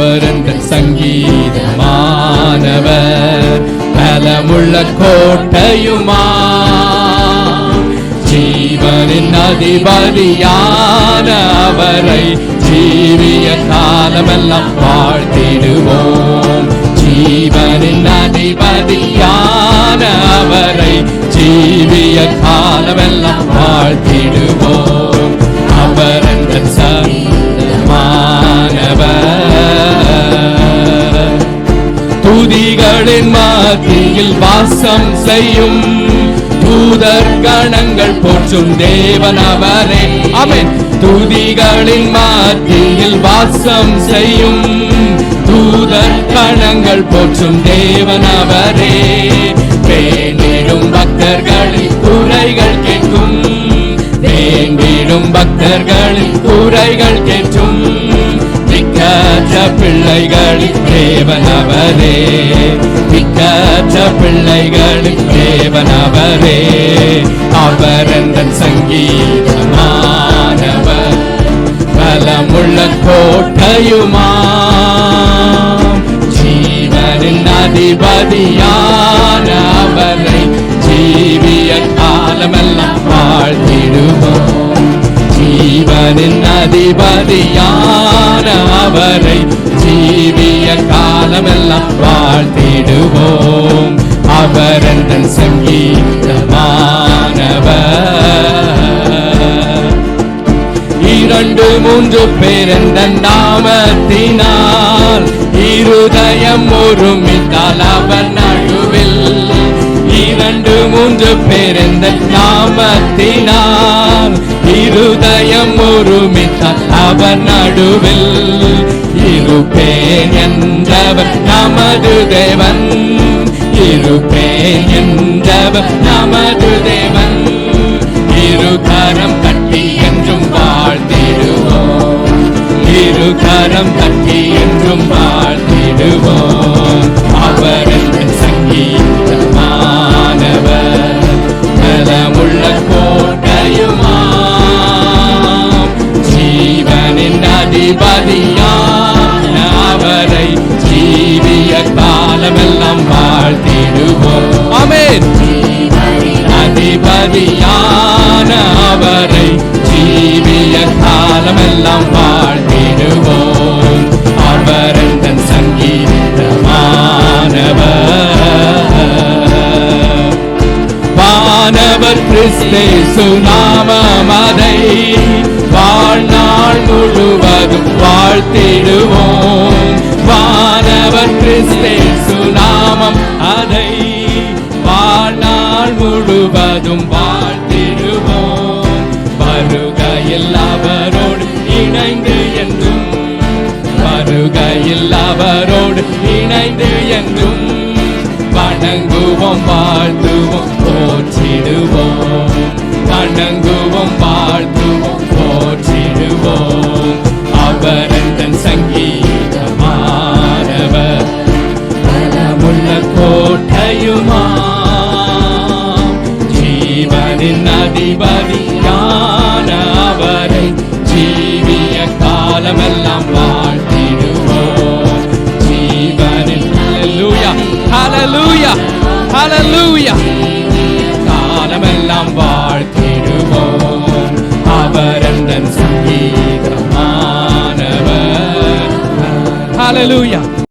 அவர் என்ற சங்கீதமானவர் பலமுள்ள கோட்டையுமா? ஜீவனின் அதிபதியான அவரை ஜீவிய காலமெல்லாம் வாழ்த்திடுவோம். ஜீ துதிகளின் மாத்தியில் வாசம் செய்யும் தூதர் கணங்கள் போற்றும் தேவன் அவரே. அமேன் துதிகளின் மாத்தியில் வாசம் செய்யும் தூதர் கணங்கள் போற்றும் தேவன் அவரே. வேண்டிடும் பக்தர்களின் குறைகள் கேட்கும். வேண்டிடும் பக்தர்களின் குறைகள் கேட்கும். திக்கற்ற பிள்ளைகளின் தேவன் அவரே. திக்கற்ற பிள்ளைகளின் தேவன் அவரே. அவர் என்ற சங்கீதமானவர். பலமுள்ள கோட்டையுமா ஜீவனின் அதிபதியான அவரை ஜீவிய காலமெல்லாம் வாழ்த்திடுவோம். ஜீவனின் அதிபதியான அவரை ஜீவிய காலமெல்லாம் வாழ்த்திடுவோம். அவர் என்ற சங்கீதமானவர். இரண்டு மூன்று பேர் நாமத்தினால் இருதயம் ஒருமித்தால் அவர் நழுவில். இரண்டு மூன்று பேர் நாமத்தினால் இருதயம் ஒருமித்தால் அவர் நடுவில். இருப்பேன் என்றவர் நமது தேவன். இருப்பேன் என்றவர் நமது தேவன். இருகரம் கட்டி என்றும் வாழ்த்திடுவோம். இருகரம் கட்டி என்றும் வாழ்த்திடுவோம். அவர் என்ற சங்கீதமானவர். நலமுள்ள கோட்டையுமா ஜீவனின் அதிபதியா வாழ்த்திடுவோம் அதிபதியான அவரை ஜீவிய காலமெல்லாம் வாழ்ந்திடுவோம். அவர் தன் சங்கீதமானவர். வானவர் கிறிஸ்தே சுனாமதை வாழ்நாள் முழுவதும் வாழ்த்திடுவோம். முழுவதும் வாழ்த்திடுவோம் வருகையில் அவரோடு இணைந்து என்றும் வருகையில் அவரோடு இணைந்து என்றும் வணங்குவோம் வாழ்த்துவோம் போற்றிடுவோம். அதிபதியான அவரை ஜீவிய காலமெல்லாம் வாழ்த்திடுவோம். ஜீவனின் ஹalleluya ஹalleluya ஹalleluya. காலமெல்லாம் வாழ்த்திடுவோம். அவர் என்ற சங்கீதமானவர். ஹalleluya.